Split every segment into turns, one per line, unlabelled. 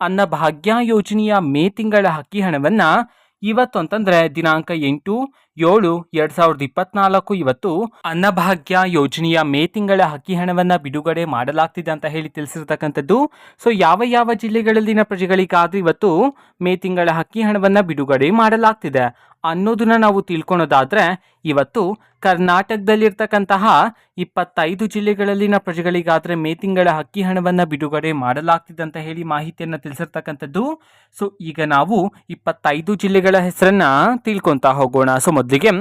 ಅನ್ನಭಾಗ್ಯ ಯೋಜನೆಯ ಮೇ ತಿಂಗಳ ಹಕ್ಕಿ ಹಣವನ್ನು ಇವತ್ತು ಅಂತಂದ್ರೆ ದಿನಾಂಕ ಎಂಟು, ಏಳು, ಎರಡ್ ಸಾವಿರದ ಇಪ್ಪತ್ನಾಲ್ಕು ಇವತ್ತು ಅನ್ನಭಾಗ್ಯ ಯೋಜನೆಯ ಮೇ ತಿಂಗಳ ಹಕ್ಕಿ ಹಣವನ್ನು ಬಿಡುಗಡೆ ಮಾಡಲಾಗ್ತಿದೆ ಅಂತ ಹೇಳಿ ತಿಳಿಸಿರ್ತಕ್ಕಂಥದ್ದು. ಸೊ ಯಾವ ಯಾವ ಜಿಲ್ಲೆಗಳಲ್ಲಿನ ಪ್ರಜೆಗಳಿಗಾದ್ರೂ ಇವತ್ತು ಮೇ ತಿಂಗಳ ಹಕ್ಕಿ ಹಣವನ್ನು ಬಿಡುಗಡೆ ಮಾಡಲಾಗ್ತಿದೆ. ಅನ್ನೋದನ್ನ ನಾವು ತಿಳ್ಕೊಳೋದಾದ್ರೆ, ಇವತ್ತು ಕರ್ನಾಟಕದಲ್ಲಿರ್ತಕ್ಕಂತಹ ಇಪ್ಪತ್ತೈದು ಜಿಲ್ಲೆಗಳಲ್ಲಿನ ಪ್ರಜೆಗಳಿಗಾದರೆ ಮೇ ತಿಂಗಳ ಹಕ್ಕಿ ಹಣವನ್ನ ಬಿಡುಗಡೆ ಮಾಡಲಾಗ್ತಿದೆ ಅಂತ ಹೇಳಿ ಮಾಹಿತಿಯನ್ನು ತಿಳಿಸಿರ್ತಕ್ಕಂಥದ್ದು. ಸೊ ಈಗ ನಾವು ಇಪ್ಪತ್ತೈದು ಜಿಲ್ಲೆಗಳ ಹೆಸರನ್ನ ತಿಳ್ಕೊತಾ ಹೋಗೋಣ. ಸೊ ಮೊದಲಿಗೆ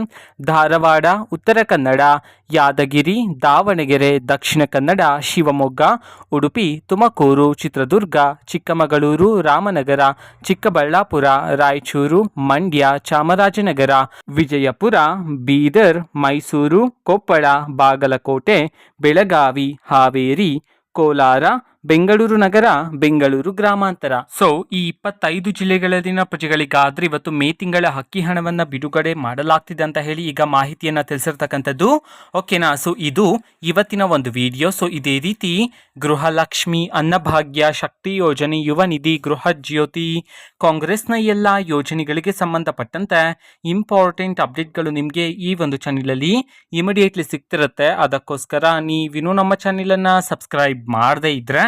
ಧಾರವಾಡ, ಉತ್ತರ ಕನ್ನಡ, ಯಾದಗಿರಿ, ದಾವಣಗೆರೆ, ದಕ್ಷಿಣ ಕನ್ನಡ, ಶಿವಮೊಗ್ಗ, ಉಡುಪಿ, ತುಮಕೂರು, ಚಿತ್ರದುರ್ಗ, ಚಿಕ್ಕಮಗಳೂರು, ರಾಮನಗರ, ಚಿಕ್ಕಬಳ್ಳಾಪುರ, ರಾಯಚೂರು, ಮಂಡ್ಯ ಚಾಮರಾಜನಗರ ವಿಜಯಪುರ ಬೀದರ್ ಮೈಸೂರು ಕೊಪ್ಪಳ ಬಾಗಲಕೋಟೆ ಬೆಳಗಾವಿ ಹಾವೇರಿ ಕೋಲಾರ ಬೆಂಗಳೂರು ನಗರ, ಬೆಂಗಳೂರು ಗ್ರಾಮಾಂತರ. ಸೊ ಈ ಇಪ್ಪತ್ತೈದು ಜಿಲ್ಲೆಗಳಲ್ಲಿನ ಪ್ರಜೆಗಳಿಗಾದ್ರೆ ಇವತ್ತು ಮೇ ತಿಂಗಳ ಹಕ್ಕಿ ಹಣವನ್ನ ಬಿಡುಗಡೆ ಮಾಡಲಾಗ್ತಿದೆ ಅಂತ ಹೇಳಿ ಈಗ ಮಾಹಿತಿಯನ್ನ ತಿಳಿಸಿರ್ತಕ್ಕಂಥದ್ದು. ಓಕೆನಾ ಸೊ ಇದು ಇವತ್ತಿನ ಒಂದು ವಿಡಿಯೋ ಸೊ ಇದೇ ರೀತಿ ಗೃಹಲಕ್ಷ್ಮಿ ಅನ್ನಭಾಗ್ಯ ಶಕ್ತಿ ಯೋಜನೆ, ಯುವ ನಿಧಿ, ಗೃಹ ಜ್ಯೋತಿ, ಕಾಂಗ್ರೆಸ್ನ ಎಲ್ಲ ಯೋಜನೆಗಳಿಗೆ ಸಂಬಂಧಪಟ್ಟಂತೆ ಇಂಪಾರ್ಟೆಂಟ್ ಅಪ್ಡೇಟ್ಗಳು ನಿಮಗೆ ಈ ಒಂದು ಚಾನಲಲ್ಲಿ ಇಮಿಡಿಯೇಟ್ಲಿ ಸಿಗ್ತಿರುತ್ತೆ. ಅದಕ್ಕೋಸ್ಕರ ನೀವಿನ್ನೂ ನಮ್ಮ ಚಾನಲನ್ನು ಸಬ್ಸ್ಕ್ರೈಬ್ ಮಾಡದೇ ಇದ್ರೆ